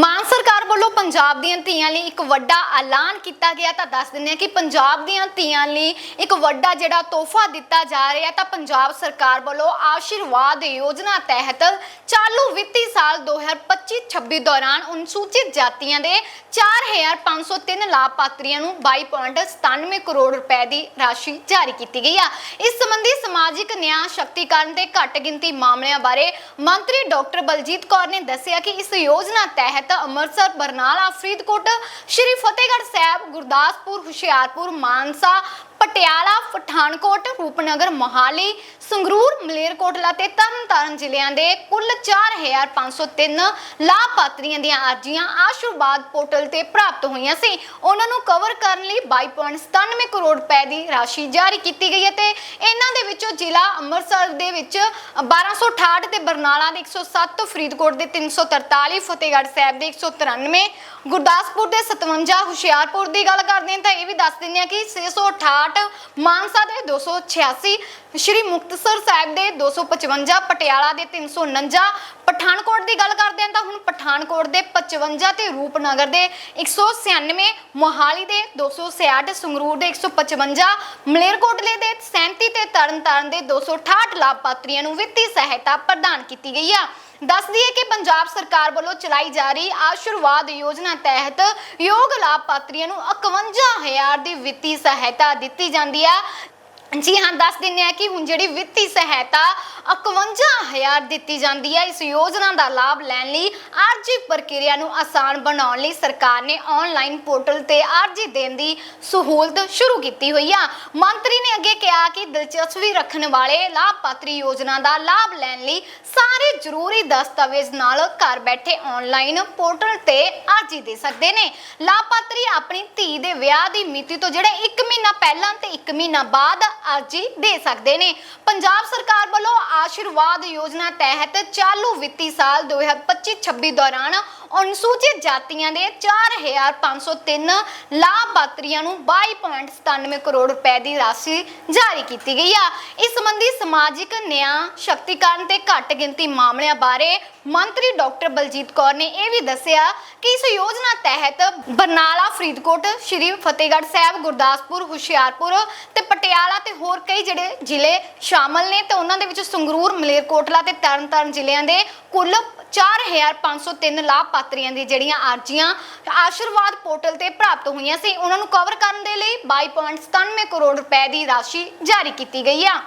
ਮਾਨ ਸਰਕਾਰ ਵੱਲੋਂ ਪੰਜਾਬ ਦੀਆਂ ਧੀਆਂ ਲਈ ਇੱਕ ਵੱਡਾ ਐਲਾਨ ਕੀਤਾ ਗਿਆ ਤਾਂ ਦੱਸ ਦਿੰਦੇ ਹਾਂ ਕਿ ਪੰਜਾਬ ਦੀਆਂ ਧੀਆਂ ਲਈ ਇੱਕ ਵੱਡਾ ਜਿਹੜਾ ਤੋਹਫਾ ਦਿੱਤਾ ਜਾ ਰਿਹਾ ਤਾਂ ਪੰਜਾਬ ਸਰਕਾਰ ਵੱਲੋਂ ਆਸ਼ੀਰਵਾਦ ਯੋਜਨਾ ਤਹਿਤ ਚਾਲੂ ਵਿੱਤੀ ਸਾਲ 2025-26 ਦੌਰਾਨ ਅਨੁਸੂਚਿਤ ਜਾਤੀਆਂ ਦੇ 4503 ਲਾਭਪਾਤਰੀਆਂ ਨੂੰ 22.97 ਕਰੋੜ ਰੁਪਏ ਦੀ ਰਾਸ਼ੀ ਜਾਰੀ ਕੀਤੀ ਗਈ ਆ। ਇਸ ਸੰਬੰਧੀ ਸਮਾਜਿਕ ਨਿਆਂ ਸ਼ਕਤੀਕਰਨ ਤੇ ਘੱਟ ਗਿਣਤੀ ਮਾਮਲਿਆਂ ਬਾਰੇ ਮੰਤਰੀ ਡਾਕਟਰ ਬਲਜੀਤ ਕੌਰ ਨੇ ਦੱਸਿਆ ਕਿ ਇਸ ਯੋਜਨਾ ਤਹਿਤ ਅੰਮ੍ਰਿਤਸਰ ਬਰਨਾਲਾ ਫਰੀਦਕੋਟ ਸ਼੍ਰੀ ਫਤਿਹਗੜ੍ਹ ਸਾਹਿਬ ਗੁਰਦਾਸਪੁਰ ਹੁਸ਼ਿਆਰਪੁਰ ਮਾਨਸਾ ਪਟਿਆਲਾ, ਪਠਾਨਕੋਟ, ਰੂਪਨਗਰ, ਮੋਹਾਲੀ, ਸੰਗਰੂਰ, ਮਲੇਰਕੋਟਲਾ ਤੇ ਤਰਨਤਾਰਨ ਜ਼ਿਲ੍ਹਿਆਂ ਦੇ ਕੁੱਲ 4503 ਲਾਭਪਾਤਰੀਆਂ ਦੀਆਂ ਅਰਜ਼ੀਆਂ ਆਸ਼ੀਰਵਾਦ ਪੋਰਟਲ ਤੇ ਪ੍ਰਾਪਤ ਹੋਈਆਂ ਸੀ। ਉਹਨਾਂ ਨੂੰ ਕਵਰ ਕਰਨ ਲਈ 22.97 ਕਰੋੜ ਰੁਪਏ ਦੀ ਰਾਸ਼ੀ ਜਾਰੀ ਕੀਤੀ ਗਈ ਹੈ ਤੇ ਇਹਨਾਂ ਦੇ ਵਿੱਚੋਂ ਜ਼ਿਲ੍ਹਾ ਅੰਮ੍ਰਿਤਸਰ ਦੇ ਵਿੱਚ 1268 ਤੇ ਬਰਨਾਲਾ ਦੇ 107 ਫਰੀਦਕੋਟ ਦੇ 343 ਫਤਿਹਗੜ੍ਹ ਸਾਹਿਬ ਦੇ 193 ਗੁਰਦਾਸਪੁਰ ਦੇ 57 ਹੁਸ਼ਿਆਰਪੁਰ ਦੀ ਗੱਲ ਕਰਦੇ ਹਾਂ ਤਾਂ ਇਹ ਵੀ ਦੱਸ ਦਿੰਦੇ ਹਾਂ ਕਿ 668 ਮਾਨਸਾ ਦੇ 286 ਸ਼੍ਰੀ ਮੁਕਤਸਰ ਸਾਹਿਬ ਦੇ 255 ਪਟਿਆਲਾ ਦੇ 349 ਪਠਾਨਕੋਟ ਦੀ ਗੱਲ ਕਰਦੇ ਹਾਂ ਤਾਂ ਹੁਣ ਪਠਾਨਕੋਟ ਦੇ 55 ਤੇ ਰੂਪਨਗਰ ਦੇ 196 ਮੋਹਾਲੀ ਦੇ 266 ਸੰਗਰੂਰ ਦੇ 155 ਮਲੇਰਕੋਟਲੇ ਦੇ 37 ਤੇ ਤਰਨਤਾਰਨ ਦੇ 268 ਲਾਭਪਾਤਰੀਆਂ ਨੂੰ ਵਿੱਤੀ ਸਹਾਇਤਾ ਪ੍ਰਦਾਨ ਕੀਤੀ ਗਈ ਆ। ਦੱਸ ਦਈਏ ਕਿ ਪੰਜਾਬ ਸਰਕਾਰ ਵੱਲੋਂ ਚਲਾਈ ਜਾ ਰਹੀ ਆਸ਼ੀਰਵਾਦ ਯੋਜਨਾ ਤਹਿਤ ਯੋਗ ਲਾਭਪਾਤਰੀਆਂ ਨੂੰ 51000 ਦੀ ਵਿੱਤੀ ਸਹਾਇਤਾ ਦਿੱਤੀ ਜਾਂਦੀ ਹੈ ਜੀ ਹਾਂ, ਦੱਸ ਦਿੰਨੇ ਆ ਕਿ ਹੁਣ ਜਿਹੜੀ ਵਿੱਤੀ ਸਹਾਇਤਾ 51000 ਦਿੱਤੀ ਜਾਂਦੀ ਹੈ, ਇਸ ਯੋਜਨਾ ਦਾ ਲਾਭ ਲੈਣ ਲਈ ਅਰਜੀ ਪ੍ਰਕਿਰਿਆ ਨੂੰ ਆਸਾਨ ਬਣਾਉਣ ਲਈ ਸਰਕਾਰ ਨੇ ਆਨਲਾਈਨ ਪੋਰਟਲ ਤੇ ਅਰਜੀ ਦੇਣ ਦੀ ਸਹੂਲਤ ਸ਼ੁਰੂ ਕੀਤੀ ਹੋਈ ਆ। ਮੰਤਰੀ ਨੇ ਅੱਗੇ ਕਿਹਾ ਕਿ ਦਿਲਚਸਪੀ ਰੱਖਣ ਵਾਲੇ ਲਾਭਪਾਤਰੀ ਯੋਜਨਾ ਦਾ ਲਾਭ ਲੈਣ ਲਈ ਸਾਰੇ ਜ਼ਰੂਰੀ ਦਸਤਾਵੇਜ਼ ਨਾਲ ਘਰ ਬੈਠੇ ਆਨਲਾਈਨ ਪੋਰਟਲ ਤੇ ਅਰਜੀ ਦੇ ਸਕਦੇ ਨੇ। ਲਾਭਪਾਤਰੀ ਆਪਣੀ ਧੀ ਦੇ ਵਿਆਹ ਦੀ ਮਿਤੀ ਤੋਂ ਜਿਹੜਾ 1 ਮਹੀਨਾ ਪਹਿਲਾਂ ਤੇ 1 ਮਹੀਨਾ ਬਾਅਦ ਅਰਜੀ ਦੇ ਸਕਦੇ ਨੇ। ਪੰਜਾਬ ਸਰਕਾਰ ਵੱਲੋਂ ਆਸ਼ੀਰਵਾਦ ਯੋਜਨਾ ਤਹਿਤ ਚਾਲੂ ਵਿੱਤੀ ਸਾਲ 2025-26 ਦੌਰਾਨ ਅਨੁਸੂਚਿਤ ਜਾਤੀਆਂ ਦੇ 4503 ਲਾਭਪਾਤਰੀਆਂ ਨੂੰ 22.97 ਕਰੋੜ ਰੁਪਏ ਦੀ ਰਾਸ਼ੀ ਜਾਰੀ ਕੀਤੀ ਗਈ ਆ। ਇਸ ਸੰਬੰਧੀ ਸਮਾਜਿਕ ਨਿਆਂ, ਸ਼ਕਤੀਕਰਨ ਤੇ ਘੱਟ ਗਿਣਤੀ ਮਾਮਲਿਆਂ ਬਾਰੇ ਮੰਤਰੀ ਡਾਕਟਰ ਬਲਜੀਤ ਕੌਰ ਨੇ ਇਹ ਵੀ ਦੱਸਿਆ ਕਿ ਇਸ ਯੋਜਨਾ ਤਹਿਤ ਬਰਨਾਲਾ, ਫਰੀਦਕੋਟ, ਸ਼੍ਰੀ ਫਤਿਹਗੜ੍ਹ ਸਾਹਿਬ, ਗੁਰਦਾਸਪੁਰ, ਹੁਸ਼ਿਆਰਪੁਰ ਤੇ ਪਟਿਆਲਾ ਤੇ ਹੋਰ ਕਈ ਜਿਹੜੇ ਜ਼ਿਲ੍ਹੇ ਸ਼ਾਮਲ ਨੇ ਤੇ ਉਹਨਾਂ ਦੇ ਵਿੱਚ ਸੰਗਰੂਰ, ਮਲੇਰਕੋਟਲਾ ਤੇ ਤਰਨਤਾਰਨ ਜ਼ਿਲ੍ਹਿਆਂ ਦੇ ਕੁੱਲ 4503 ਲਾਭਪਾਤਰੀਆਂ ਦੀ ਜਿਹੜੀਆਂ ਅਰਜ਼ੀਆਂ ਆਸ਼ੀਰਵਾਦ ਪੋਰਟਲ ਤੇ ਪ੍ਰਾਪਤ ਹੋਈਆਂ ਸੀ, ਉਹਨਾਂ ਨੂੰ ਕਵਰ ਕਰਨ ਦੇ ਲਈ 22.97 ਕਰੋੜ ਰੁਪਏ ਦੀ ਰਾਸ਼ੀ ਜਾਰੀ ਕੀਤੀ ਗਈ ਆ।